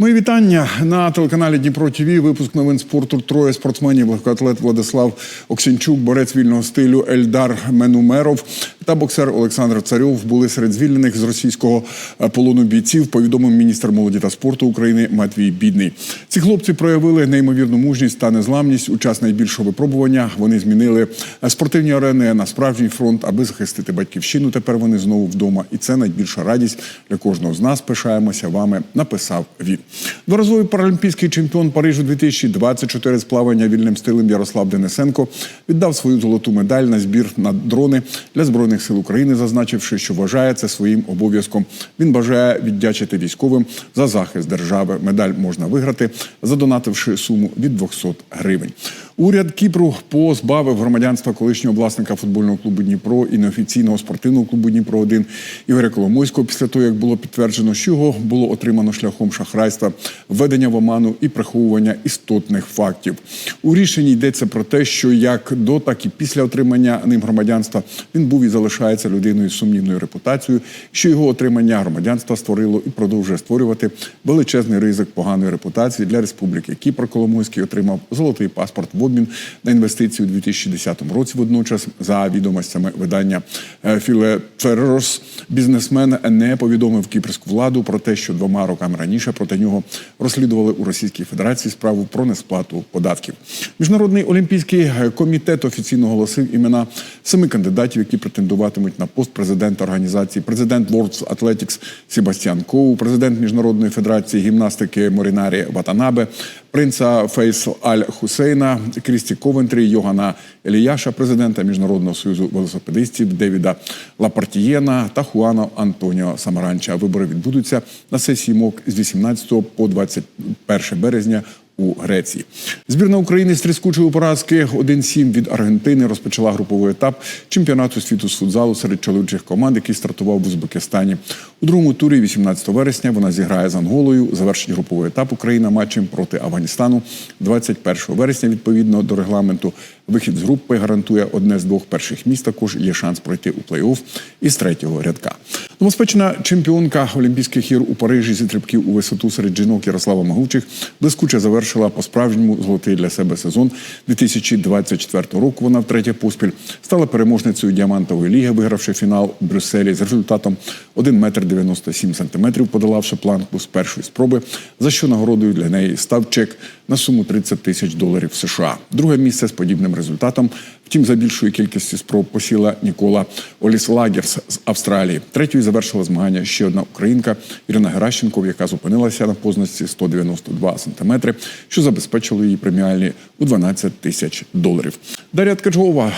Мої вітання на телеканалі Дніпро ТВ. Випуск новин спорту. Троє спортсменів легкоатлет Владислав Оксінчук, борець вільного стилю Ельдар Менумеров та боксер Олександр Царьов були серед звільнених з російського е, полону бійців. Повідомив міністр молоді та спорту України Матвій Бідний. Ці хлопці проявили неймовірну мужність та незламність. У час найбільшого випробування вони змінили е, спортивні арени на справжній фронт, аби захистити батьківщину. Тепер вони знову вдома, і це найбільша радість для кожного з нас. Пишаємося вами. Написав він. Дворазовий паралімпійський чемпіон Парижу 2024 з плавання вільним стилем Ярослав Денисенко віддав свою золоту медаль на збір на дрони для збройних сил України, зазначивши, що вважає це своїм обов'язком. Він бажає віддячити військовим за захист держави. Медаль можна виграти, задонативши суму від 200 гривень. Уряд Кіпру позбавив громадянства колишнього власника футбольного клубу Дніпро і неофіційного спортивного клубу Дніпро 1 Ігоря Коломойського після того, як було підтверджено, що його було отримано шляхом шахрайства, введення в оману і приховування істотних фактів. У рішенні йдеться про те, що як до, так і після отримання ним громадянства він був і залишається людиною з сумнівною репутацією, що його отримання громадянства створило і продовжує створювати величезний ризик поганої репутації для республіки. Кіпр Коломойський отримав золотий паспорт в обмін на інвестиції у 2010 році. Водночас, за відомостями видання е, Філе Феррос, бізнесмен не повідомив кіпрську владу про те, що двома роками раніше проти нього розслідували у Російській Федерації справу про несплату податків. Міжнародний олімпійський комітет офіційно оголосив імена семи кандидатів, які претендуватимуть на пост президента організації, президент World Athletics Себастьян Коу, президент Міжнародної федерації гімнастики Морінарі Ватанабе, принца Фейсал Аль Хусейна, Крісті Ковентрі, Йогана Еліяша, президента Міжнародного союзу велосипедистів Девіда Лапартієна та Хуана Антоніо Самаранча. Вибори відбудуться на сесії МОК з 18 по 21 березня у Греції. Збірна України з тріскучої поразки 1-7 від Аргентини розпочала груповий етап чемпіонату світу з футзалу серед чоловічих команд, який стартував в Узбекистані. У другому турі, 18 вересня, вона зіграє з Анголою. Завершить груповий етап Україна матчем проти Афганістану 21 вересня. Відповідно до регламенту, вихід з групи гарантує одне з двох перших місць. Також є шанс пройти у плей-офф із третього рядка. Новоспечена чемпіонка Олімпійських ігор у Парижі зі стрибків у висоту серед жінок Ярослава Магучих блискуче завершила по-справжньому золотий для себе сезон 2024 року. Вона втретє поспіль стала переможницею діамантової ліги, вигравши фінал в Брюсселі з результатом 1 метр 97 сантиметрів, подолавши планку з першої спроби, за що нагородою для неї став чек на суму 30 тисяч доларів США. Друге місце з подібним результатом. Втім, за більшою кількістю спроб посіла Нікола Оліслагерс з Австралії. Третьою завершила змагання ще одна українка Ірина Геращенков, яка зупинилася на позначці 192 сантиметри, що забезпечило її преміальні у 12 тисяч доларів. Дар'я Ткачова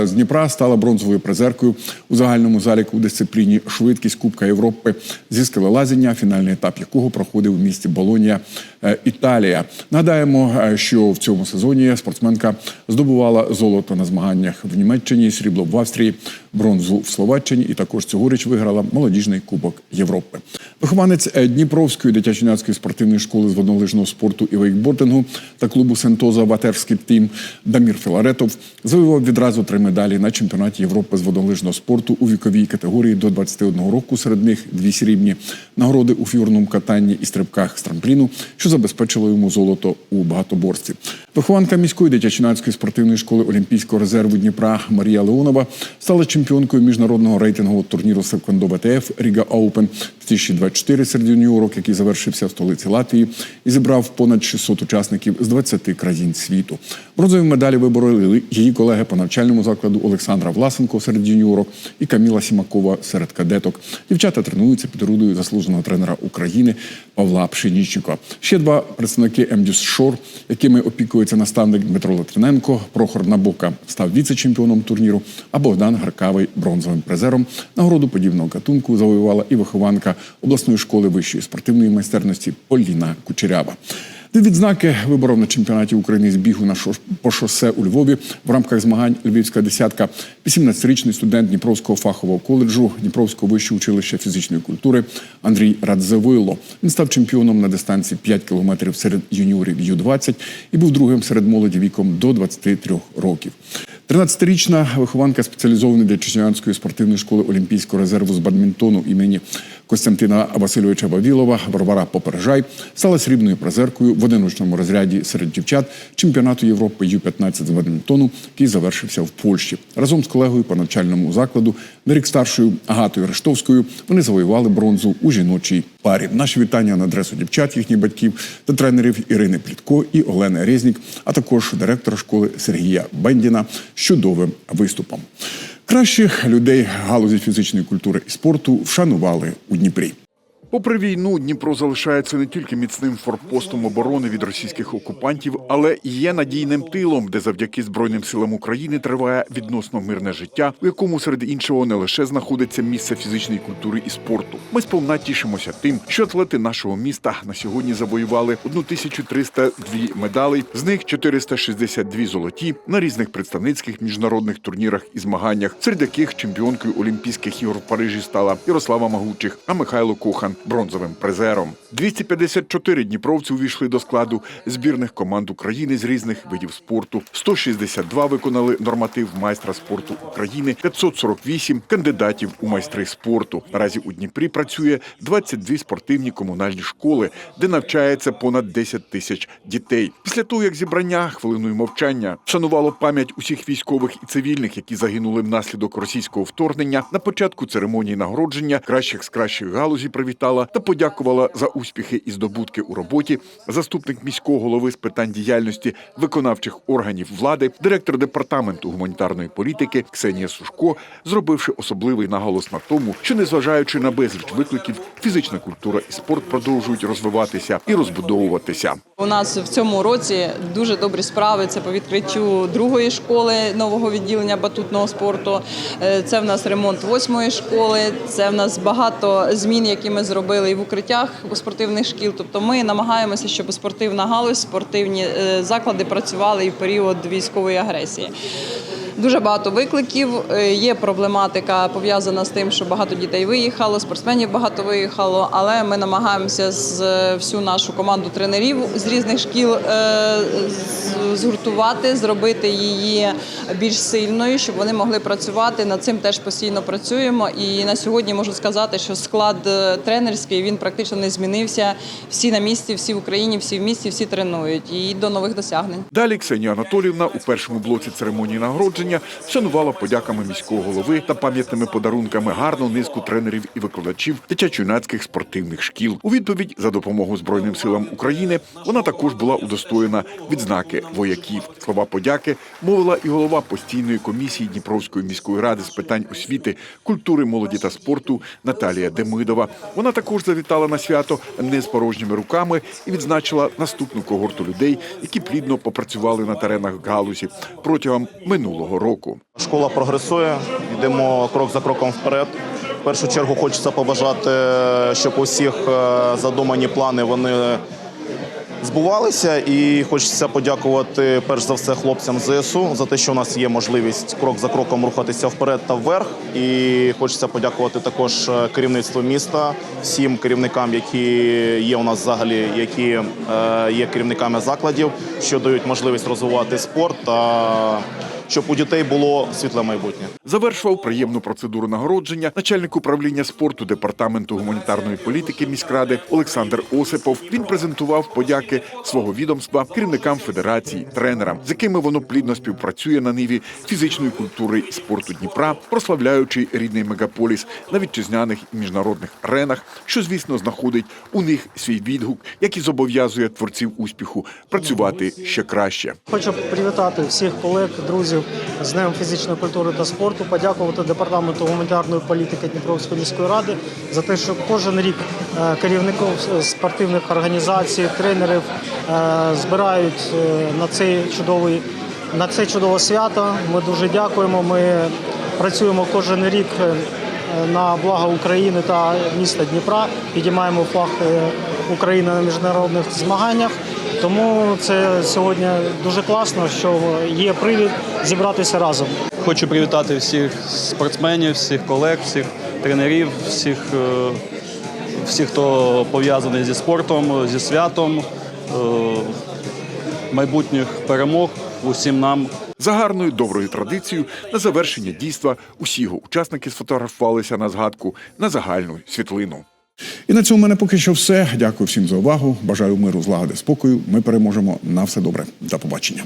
е, з Дніпра стала бронзовою призеркою у загальному заліку у дисципліні швидкість Кубка Європи зі скелелазіння, фінальний етап якого проходив у місті Болонія, Італія. Нагадаємо, е, що в цьому сезоні спортсменка здобувала золото на змаганнях в Німеччині, срібло в Австрії, бронзу в Словаччині і також цьогоріч виграла молодіжний кубок Європи. Вихованець е, Дніпровської дитячо-юнацької спортивної школи з воднолижного спорту і вейкбордингу та клубу Сентоза Ватерський тім Дамір Філаретов завоював відразу три медалі на чемпіонаті Європи з воднолижного спорту у віковій категорії до 21 року. Серед них дві срібні нагороди у фігурному катанні і стрибках з трампліну, що забезпечило йому золото у багатоборстві. Вихованка міської дитячо-юнацької спортивної школи Олімпійського резерву Дніпра Марія Леонова стала чемпіонкою міжнародного рейтингового турніру Секондо ВТФ Ріга Оупен 2024 серед юніорок, який завершився в столиці Латвії і зібрав понад 600 учасників з 20 країн світу. Бронзові медалі вибороли її колеги по навчальному закладу Олександра Власенко серед юніорок і Каміла Сімакова серед кадеток. Дівчата тренуються під орудою заслуженого тренера України Павла Пшеніченка. Ще два представники МДІС Шор, якими опікується наставник Дмитро Литвиненко. Прохор Набука став віце-чемпіоном турніру, а Богдан Гаркавий бронзовим призером. Нагороду подібного катунку завоювала і вихованка обласної школи вищої спортивної майстерності Поліна Кучерява. Відзнаки виборов на чемпіонаті України з бігу на шо- по шосе у Львові в рамках змагань Львівська десятка. 18-річний студент Дніпровського фахового коледжу Дніпровського вищого училища фізичної культури Андрій Радзевило. Він став чемпіоном на дистанції 5 кілометрів серед юніорів Ю-20 і був другим серед молоді віком до 23 років. 13-річна вихованка спеціалізованої дитячо-юнацької спортивної школи Олімпійського резерву з бадмінтону імені Костянтина Васильовича Вавілова, Варвара Попережай стала срібною призеркою в одиночному розряді серед дівчат чемпіонату Європи Ю-15 з бадмінтону, який завершився в Польщі. Разом з колегою по навчальному закладу на рік старшою Агатою Рештовською вони завоювали бронзу у жіночій парі. Наші вітання на адресу дівчат, їхніх батьків та тренерів Ірини Плітко і Олени Резнік, а також директора школи Сергія Бендіна з чудовим виступом. Кращих людей галузі фізичної культури і спорту вшанували у Дніпрі. Попри війну, Дніпро залишається не тільки міцним форпостом оборони від російських окупантів, але і є надійним тилом, де завдяки Збройним силам України триває відносно мирне життя, у якому серед іншого не лише знаходиться місце фізичної культури і спорту. Ми сповна тішимося тим, що атлети нашого міста на сьогодні завоювали 1302 медалей, з них 462 золоті на різних представницьких міжнародних турнірах і змаганнях, серед яких чемпіонкою Олімпійських ігор в Парижі стала Ярослава Магучих, а Михайло Кохан бронзовим призером. 254 дніпровці увійшли до складу збірних команд України з різних видів спорту. 162 виконали норматив майстра спорту України, 548 кандидатів у майстри спорту. Наразі у Дніпрі працює 22 спортивні комунальні школи, де навчається понад 10 тисяч дітей. Після того, як зібрання хвилиною мовчання вшанувало пам'ять усіх військових і цивільних, які загинули внаслідок російського вторгнення, на початку церемонії нагородження кращих з кращих галузі привітала та подякувала за успіхи і здобутки у роботі заступник міського голови з питань діяльності виконавчих органів влади, директор департаменту гуманітарної політики Ксенія Сушко, зробивши особливий наголос на тому, що незважаючи на безліч викликів, фізична культура і спорт продовжують розвиватися і розбудовуватися. У нас в цьому році дуже добрі справи. Це по відкриттю другої школи нового відділення батутного спорту. Е, Це в нас ремонт восьмої школи. Це в нас багато змін, які ми зробили і в укриттях у спортивних шкіл. Тобто ми намагаємося, щоб спортивна галузь, спортивні е, заклади працювали і в період військової агресії. Дуже багато викликів. Е, Є проблематика пов'язана з тим, що багато дітей виїхало, спортсменів багато виїхало. Але ми намагаємося з всю нашу команду тренерів з різних шкіл е, згуртувати, зробити її більш сильною, щоб вони могли працювати. Над цим теж постійно працюємо. І на сьогодні можу сказати, що склад е, тренерський він практично не змінився. Всі на місці, всі в Україні, всі в місті, всі тренують і до нових досягнень. Далі Ксенія Анатоліївна у першому блоці церемонії нагородження вшанувала подяками міського голови та пам'ятними подарунками гарну низку тренерів і викладачів дитячо-юнацьких спортивних шкіл. У відповідь за допомогу Збройним силам України вона також була удостоєна відзнаки вояків. Слова подяки мовила і голова постійної комісії Дніпровської міської ради з питань освіти, культури, молоді та спорту Наталія Демидова. Вона також завітала на свято не з порожніми руками і відзначила наступну когорту людей, які плідно попрацювали на теренах галузі протягом минулого року. Школа прогресує, йдемо крок за кроком вперед. В першу чергу хочеться побажати, щоб усіх е, задумані плани вони збувалися. І хочеться подякувати перш за все хлопцям ЗСУ за те, що у нас є можливість крок за кроком рухатися вперед та вверх. І хочеться подякувати також е, керівництву міста, всім керівникам, які є у нас взагалі, які е, є керівниками закладів, що дають можливість розвивати спорт та щоб у дітей було світле майбутнє. Завершував приємну процедуру нагородження начальник управління спорту департаменту гуманітарної політики міськради Олександр Осипов. Він презентував подяки свого відомства керівникам федерації, тренерам, з якими воно плідно співпрацює на ниві фізичної культури і спорту Дніпра, прославляючи рідний мегаполіс на вітчизняних і міжнародних аренах, що звісно знаходить у них свій відгук, який зобов'язує творців успіху працювати ще краще. Хочу привітати всіх колег, друзів з Днем фізичної культури та спорту, подякувати департаменту гуманітарної політики Дніпровської міської ради за те, що кожен рік е, керівників спортивних організацій, тренерів е, збирають е, на цей чудовий на це чудове свято. Ми дуже дякуємо. Ми працюємо кожен рік е, на благо України та міста Дніпра. Підіймаємо флаг України на міжнародних змаганнях. Тому це сьогодні дуже класно, що є привід зібратися разом. Хочу привітати всіх спортсменів, всіх колег, всіх тренерів, всіх, всіх хто пов'язаний зі спортом, зі святом, майбутніх перемог усім нам. За гарною доброю традицією на завершення дійства усі його учасники сфотографувалися на згадку на загальну світлину. І на цьому в мене поки що все. Дякую всім за увагу. Бажаю миру, злагоди, спокою. Ми переможемо на все добре. До побачення.